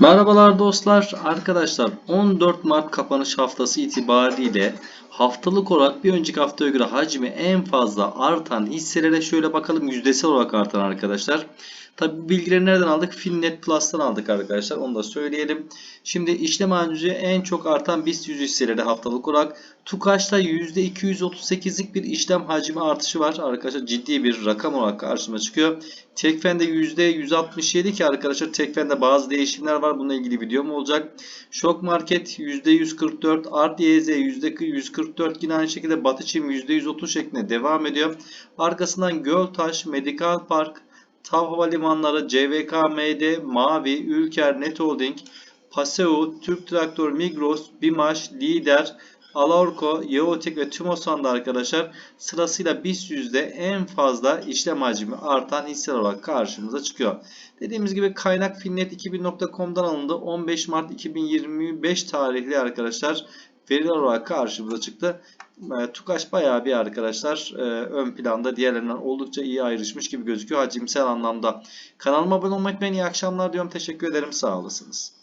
Merhabalar dostlar, arkadaşlar 14 Mart kapanış haftası itibariyle haftalık olarak bir önceki haftaya göre hacmi en fazla artan hisselere şöyle bakalım yüzdesel olarak artan arkadaşlar. Tabi bu bilgileri nereden aldık? Finnet Plus'tan aldık arkadaşlar onu da söyleyelim. Şimdi işlem hacmi en çok artan BIST 100 hisseleri haftalık olarak Tukaş'ta %238'lik bir işlem hacmi artışı var. Arkadaşlar ciddi bir rakam olarak karşıma çıkıyor. Tekfen'de %167 ki arkadaşlar Tekfen'de bazı değişimler var. Bununla ilgili videom olacak. Şok Market %144, Art YZ %144 yine aynı şekilde Batı Çim %130 şeklinde devam ediyor. Arkasından Göltaş, Medikal Park, TAV Havalimanları, CVKMD, Mavi, Ülker, Net Holding, Paseo, Türk Traktör, Migros, Bimaş, Lider, Alaorko, Yeotek ve Tümosan'da arkadaşlar sırasıyla BIST yüzde en fazla işlem hacmi artan hisseler olarak karşımıza çıkıyor. Dediğimiz gibi kaynak finnet2000.com'dan alındı. 15 Mart 2025 tarihli arkadaşlar veriler olarak karşımıza çıktı. E, Tukaş bayağı bir arkadaşlar e, ön planda diğerlerinden oldukça iyi ayrışmış gibi gözüküyor hacimsel anlamda. Kanalıma abone olmayı unutmayın. İyi akşamlar diyorum. Teşekkür ederim. Sağ olasınız.